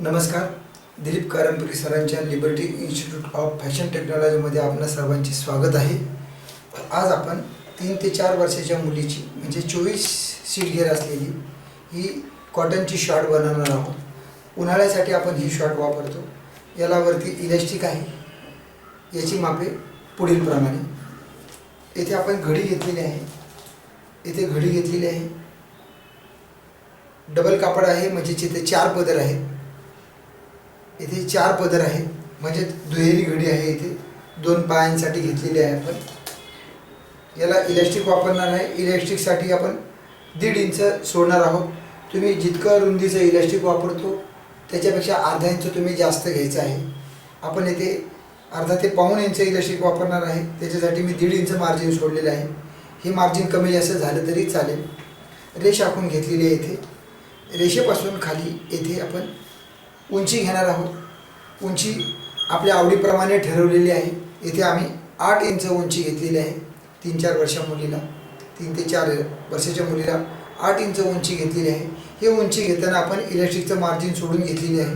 नमस्कार. दिलीप कारंपरी सरांच्या liberty institute of fashion टेक्नॉलॉजीमध्ये आपणा सर्वांचे स्वागत आहे. आज आपण तीन ते चार वर्षाच्या मुलीची म्हणजे चोवीस सीट घेर असलेली ही कॉटनची शॉर्ट बनवणार आहोत. उन्हाळ्यासाठी आपण ही शॉर्ट वापरतो. याला वरती इलॅस्टिक आहे. याची मापे पुढील प्रमाणे. येथे आपण घडी घेतलेली आहे. येथे घडी घेतलेली आहे. डबल कापड आहे म्हणजे जिथे चार पदर आहेत. इथे चार पदर आहे म्हणजे दुहेरी घडी आहे इथे. दोन पायांसाठी घेतलेली आहे आपण. याला इलेक्ट्रिक वापरणार आहे. इलेक्ट्रिकसाठी आपण दीड इंच सोडणार आहोत. तुम्ही जितकं रुंदीचं इलेक्ट्रिक वापरतो त्याच्यापेक्षा अर्धा इंच तुम्ही जास्त घ्यायचं आहे. आपण येथे अर्धा ते पाऊण इंच इलेक्ट्रिक वापरणार आहे. त्याच्यासाठी मी दीड इंच मार्जिन सोडलेलं आहे. हे मार्जिन कमी जास्त झालं तरी चालेल. रेष आखून घेतलेली आहे इथे. रेषेपासून खाली येथे आपण उंची घेणार आहोत. उंची आपल्या आवडीप्रमाणे ठरवलेली आहे. येथे आम्ही आठ इंच उंची घेतलेली आहे. तीन चार वर्षा मुलीला तीन ते चार वर्षाच्या मुलीला आठ इंच उंची घेतलेली आहे. हे उंची घेताना आपण इलेक्ट्रिकचं मार्जिन सोडून घेतलेली आहे.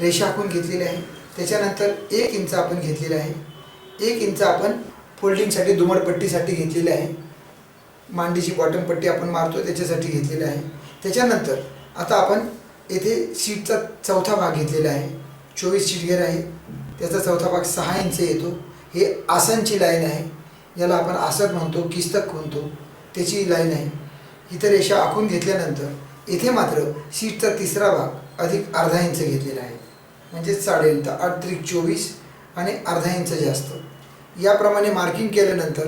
रेषा आखून घेतलेली आहे. त्याच्यानंतर एक इंच आपण घेतलेला आहे. एक इंच आपण फोल्डिंगसाठी दुमडपट्टीसाठी घेतलेली आहे. मांडीची बॉटम पट्टी आपण मारतो त्याच्यासाठी घेतलेली आहे. त्याच्यानंतर आता आपण येथे सीटचा चौथा भाग घेतलेला आहे. चोवीस सीटघेर आहे. त्याचा चौथा भाग सहा इंच येतो. हे आसनची लाईन आहे. याला आपण आसन म्हणतो किस्तक म्हणतो. त्याची लाईन आहे. इतर रेषा आखून घेतल्यानंतर येथे मात्र सीटचा तिसरा भाग अधिक अर्धा इंच घेतलेला आहे. म्हणजेच साडे आठ त्रिक चोवीस आणि अर्धा इंच जास्त. याप्रमाणे मार्किंग केल्यानंतर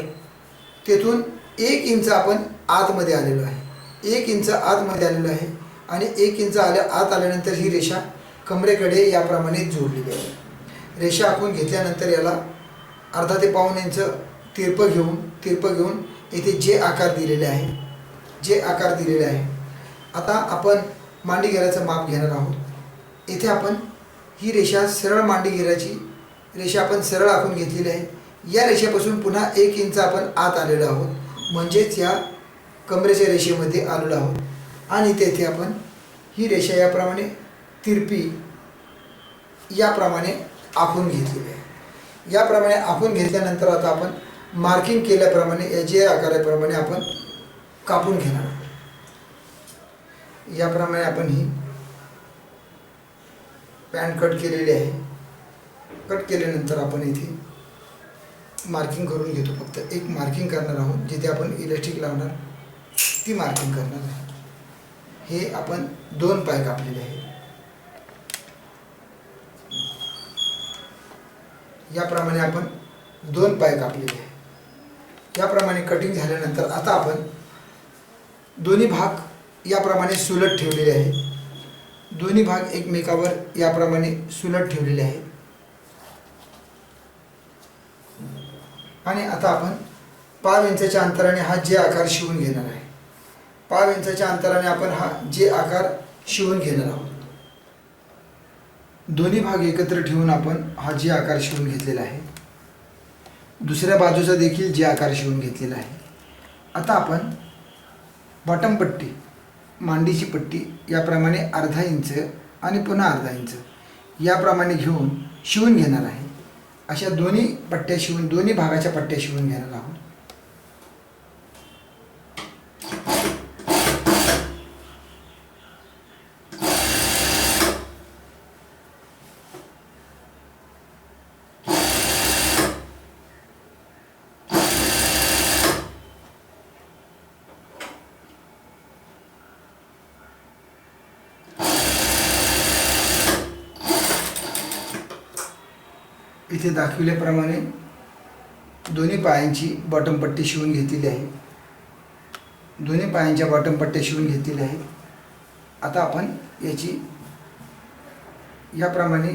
तेथून एक इंच आपण आतमध्ये आलेलो आहे. एक इंच आतमध्ये आलेलो आहे. आणि एक इंच आल्या आत आल्यानंतर ही रेषा कमरेकडे याप्रमाणे जोडलेली आहे रेषा आखून घेतल्यानंतर याला अर्धा ते पाऊण इंच तिरपं घेऊन तिरपं घेऊन येथे जे आकार दिलेले आहे जे आकार दिलेले आहे आता आपण मांडी घेराचं माप घेणार आहोत. येथे आपण ही रेषा सरळ मांडी घेराची रेषा आपण सरळ आखून घेतलेली आहे. या रेषेपासून पुन्हा एक इंच आपण आत आलेलो आहोत. म्हणजेच या कमरेच्या रेषेमध्ये आलेलो आहोत. आणि तेथे आपण ही रेषा याप्रमाणे तिरपी याप्रमाणे आखून घेतलेली आहे. याप्रमाणे आखून घेतल्यानंतर आता आपण मार्किंग केल्याप्रमाणे या जे आकाराप्रमाणे आपण कापून घेणार आहोत. याप्रमाणे आपण ही पॅन्ट कट केलेली आहे. कट केल्यानंतर आपण इथे मार्किंग करून घेतो. फक्त एक मार्किंग करणार आहोत. जिथे आपण इलेक्ट्रिक लावणार ती मार्किंग करणार आहे हे आपण दोन पाय कापलेले आहेत. याप्रमाणे आपण दोन पाय कापलेले आहे याप्रमाणे कटिंग झाल्यानंतर आता आपण दोन्ही भाग याप्रमाणे सुलट ठेवलेले आहे दोन्ही भाग एकमेकावर याप्रमाणे सुलट ठेवलेले आहेत. आणि आता आपण पाव इंचाच्या अंतराने हा जे आकार शिवून घेणार आहे. पाव इंचाच्या अंतराने आपण हा जे आकार शिवून घेणार आहोत. दोन्ही भाग एकत्र ठेवून आपण हा जे आकार शिवून घेतलेला आहे दुसऱ्या बाजूचा देखील जे आकार शिवून घेतलेला आहे. आता आपण बॉटम पट्टी मांडीची पट्टी याप्रमाणे अर्धा इंच आणि पुन्हा अर्धा इंच याप्रमाणे घेऊन शिवून घेणार आहे. अशा दोन्ही पट्ट्या शिवून दोन्ही भागाच्या पट्ट्या शिवून घेणार आहोत. इथे दाखविल्याप्रमाणे दोन्ही पायांची बॉटम पट्टी शिवून घेतलेली आहे. दोन्ही पायांच्या बॉटम पट्ट्या शिवून घेतलेल्या आहेत. आता आपण याची याप्रमाणे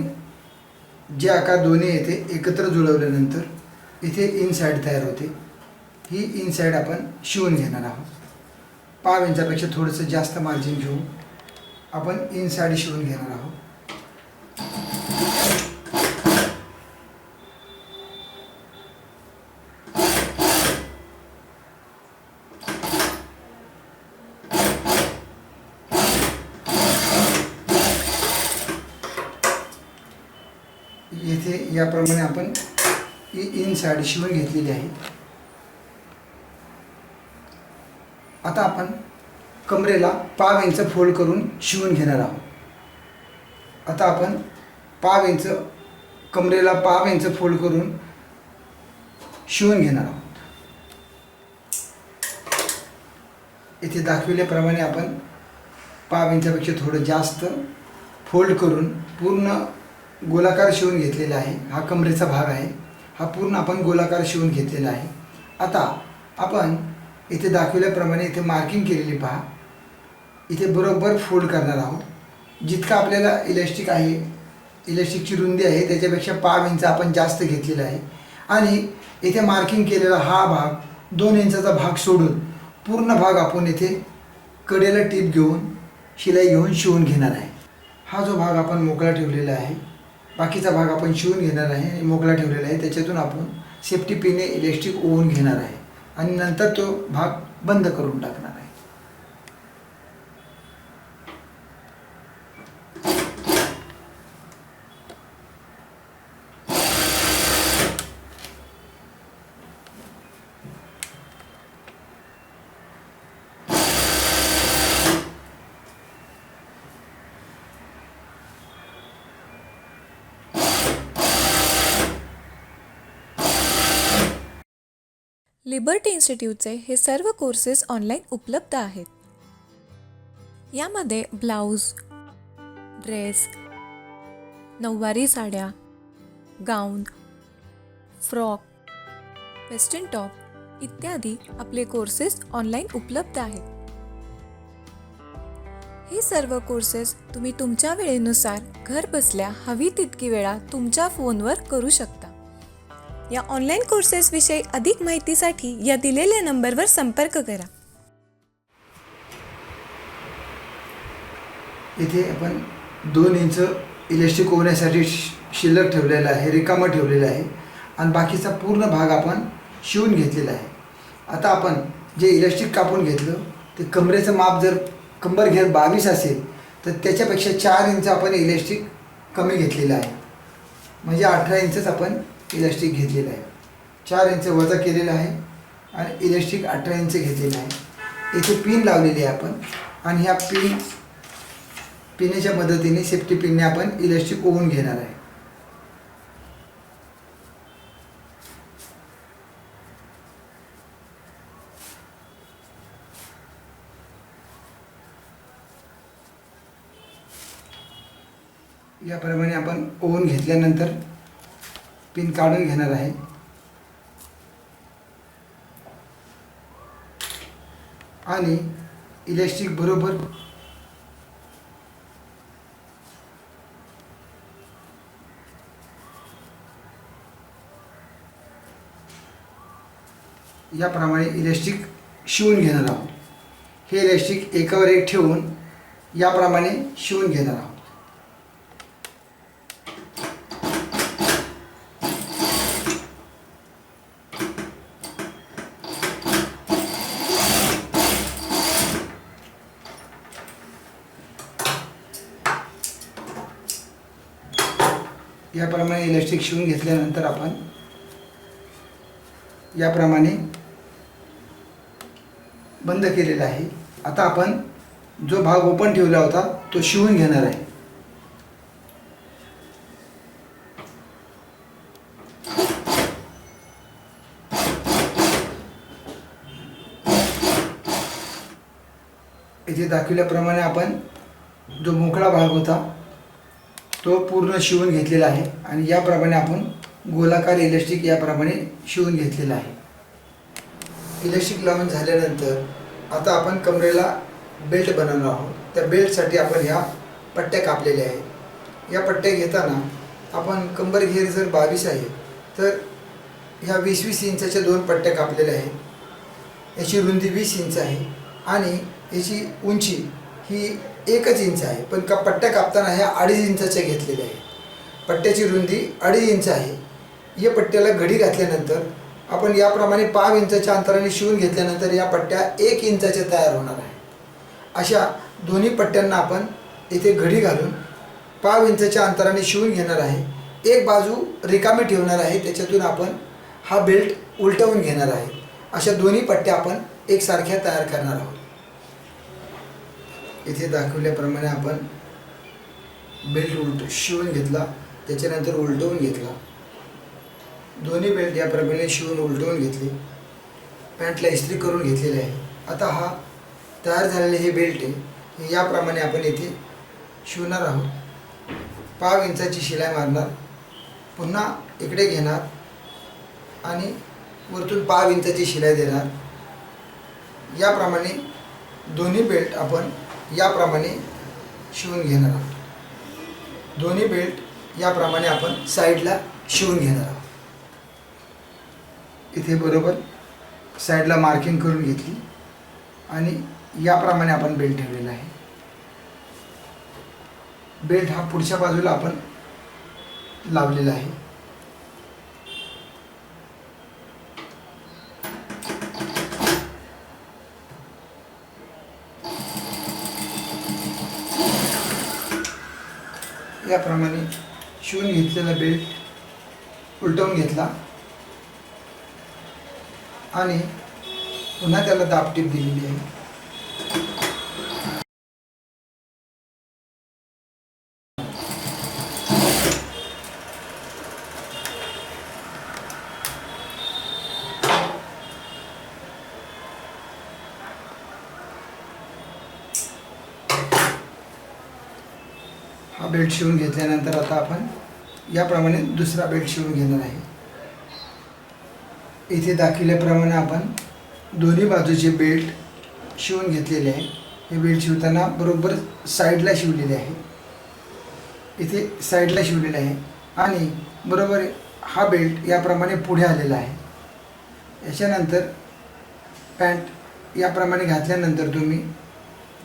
जे आकार दोन्ही येते एकत्र जुळवल्यानंतर इथे इनसाईड तयार होते. ही इनसाईड आपण शिवून घेणार आहोत. पाव इंचापेक्षा थोडंसं जास्त मार्जिन घेऊन आपण इनसाईड शिवून घेणार आहोत येथे याप्रमाणे आपण इ इन शिवून घेतलेली आहे आता आपण कमरेला पाव इंच फोल्ड करून शिवून घेणार आहोत. आता आपण पाव इंच कमरेला पाव इंच फोल्ड करून शिवून घेणार आहोत. इथे दाखविल्याप्रमाणे आपण पाव इंचापेक्षा थोडं जास्त फोल्ड करून पूर्ण गोलाकार शिवून घेतलेला आहे. हा कमरेचा भाग आहे. हा पूर्ण आपण गोलाकार शिवून घेतलेला आहे. आता आपण इथे दाखवल्याप्रमाणे इथे मार्किंग केलेली पहा. इथे बरोबर फोल्ड करणार आहोत. जितका आपल्याला इलॅस्टिक आहे इलॅस्टिकची रुंदी आहे त्याच्यापेक्षा पाव इंच आपण जास्त घेतलेला आहे. आणि इथे मार्किंग केलेला हा भाग दोन इंचाचा भाग सोडून पूर्ण भाग आपण इथे कडेला टीप घेऊन शिलाई घेऊन शिवून घेणार आहे. हा जो भाग आपण मोकळा ठेवलेला आहे बाकीचा भाग आपण शिवून घेणार आहे आणि मोकळा ठेवलेला आहे. त्याच्यातून आपण सेफ्टी पिने इलेक्ट्रिक ओवून घेणार आहे. आणि नंतर तो भाग बंद करून टाकणार आहे लिबर्टी इन्स्टिट्यूटचे हे सर्व कोर्सेस ऑनलाईन उपलब्ध आहेत. यामध्ये ब्लाऊज ड्रेस नऊवारी साड्या गाऊन फ्रॉक वेस्टर्न टॉप इत्यादी आपले कोर्सेस ऑनलाईन उपलब्ध आहेत. हे सर्व कोर्सेस तुम्ही तुमच्या वेळेनुसार घर बसल्या हवी तितकी वेळा तुमच्या फोनवर करू शकता. या ऑनलाईन कोर्सेसविषयी अधिक माहितीसाठी या दिलेल्या नंबरवर संपर्क करा. इथे आपण दोन इंच इलेक्ट्रिक ओवण्यासाठी शिल्लक ठेवलेलं आहे रिकामं ठेवलेलं आहे. आणि बाकीचा पूर्ण भाग आपण शिवून घेतलेला आहे. आता आपण जे इलेक्ट्रिक कापून घेतलं ते कमरेचं माप जर कंबर घेर बावीस असेल तर त्याच्यापेक्षा चार इंच आपण इलेक्ट्रिक कमी घेतलेलं आहे. म्हणजे अठरा इंचच आपण इलॅस्टिक घेतलेलं आहे. चार इंच वजा केलेलं आहे आणि इलेस्टिक अठरा इंच घेतलेलं आहे. इथे पिन लावलेली आहे आपण आणि ह्या पिन पिनेच्या मदतीने सेफ्टी पिनने आपण इलेस्टिक ओवून घेणार आहे. याप्रमाणे आपण ओवून घेतल्यानंतर पिन काढून घेणार आहे. आणि इलेक्ट्रिक बरोबर याप्रमाणे इलेक्ट्रिक शिवून घेणार आहोत. हे इलेक्ट्रिक एकावर एक ठेवून याप्रमाणे शिवून घेणार आहोत. याप्रमाणे इलेक्ट्रिक शिवून घेतल्यानंतर आपण याप्रमाणे बंद केलेला आहे. आता आपण जो भाग ओपन ठेवला होता तो शिवून घेणार आहे. इथे दाखवल्याप्रमाणे आपण जो मोकळा भाग होता तो पूर्ण शिवून घेतलेला आहे आणि याप्रमाणे आपण गोलाकार इलेक्ट्रिक याप्रमाणे शिवून घेतलेला आहे. इलेक्ट्रिक लावून झाल्यानंतर आता आपण कमरेला बेल्ट बनवणार आहोत. त्या बेल्टसाठी आपण ह्या पट्ट्या कापलेल्या आहेत. या पट्ट्या घेताना आपण कंबर घेर जर बावीस आहे तर ह्या वीस वीस इंचाच्या दोन पट्ट्या कापलेल्या आहेत. याची रुंदी वीस इंच आहे आणि याची उंची ही एकच इंच आहे. पण का पट्ट्या कापताना ह्या अडीच इंचाच्या घेतलेल्या आहेत. पट्ट्याची रुंदी अडीच इंच आहे. या पट्ट्याला घडी घातल्यानंतर आपण याप्रमाणे पाव इंचाच्या अंतराने शिवून घेतल्यानंतर या पट्ट्या एक इंचाच्या तयार होणार आहे अशा दोन्ही पट्ट्यांना आपण इथे घडी घालून पाव इंचाच्या अंतराने शिवून घेणार आहे. एक बाजू रिकामी ठेवणार आहे. त्याच्यातून आपण हा बेल्ट उलटवून घेणार आहे. अशा दोन्ही पट्ट्या आपण एकसारख्या तयार करणार आहोत. इथे दाखवल्याप्रमाणे आपण बेल्ट उलट शिवून घेतला. त्याच्यानंतर उलटवून घेतला. दोन्ही बेल्ट याप्रमाणे शिवून उलटवून घेतले. पॅन्टला इस्त्री करून घेतलेले आहे. आता हा तयार झालेले हे बेल्ट आहे. याप्रमाणे आपण येथे शिवणार आहोत. पाव इंचाची शिलाई मारणार. पुन्हा इकडे घेणार. आणि वरतून पाव इंचाची शिलाई देणार. याप्रमाणे दोन्ही बेल्ट आपण याप्रमाणे शिवून घेणार आहोत. दोन्ही बेल्ट याप्रमाणे आपण साईडला शिवून घेणार आहोत. इथे बरोबर साईडला मार्किंग करून घेतली. आणि याप्रमाणे आपण बेल्ट ठेवलेला आहे. बेल्ट हा पुढच्या बाजूला आपण लावलेला आहे. याप्रमाणे शिवून घेतलेला बेल्ट उलटवून घेतला. आणि पुन्हा त्याला दाबटीप दिलेली आहे हा बेल्ट शिवून घेतल्यानंतर आता आपण याप्रमाणे दुसरा बेल्ट शिवून घेणार आहे. इथे दाखवल्याप्रमाणे आपण दोन्ही बाजूचे बेल्ट शिवून घेतलेले आहे. हे बेल्ट शिवताना बरोबर साईडला शिवलेले आहे. इथे साईडला शिवलेले आहे आणि बरोबर हा बेल्ट याप्रमाणे पुढे आलेला आहे. याच्यानंतर पॅन्ट याप्रमाणे घातल्यानंतर तुम्ही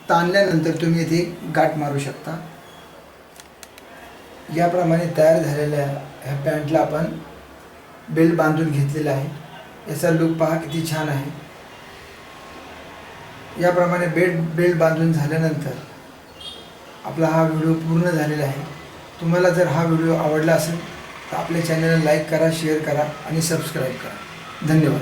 ताणल्यानंतर तुम्ही इथे गाठ मारू शकता. याप्रमाणे तयार झालेल्या ह्या पॅन्टला आपण बेल्ट बांधून घेतलेला आहे. याचा लुक पहा किती छान आहे. याप्रमाणे बेल्ट बेल्ट बांधून झाल्यानंतर आपला हा व्हिडिओ पूर्ण झालेला आहे. तुम्हाला जर हा व्हिडिओ आवडला असेल तर आपल्या चॅनलला लाईक करा शेअर करा आणि सबस्क्राईब करा. धन्यवाद.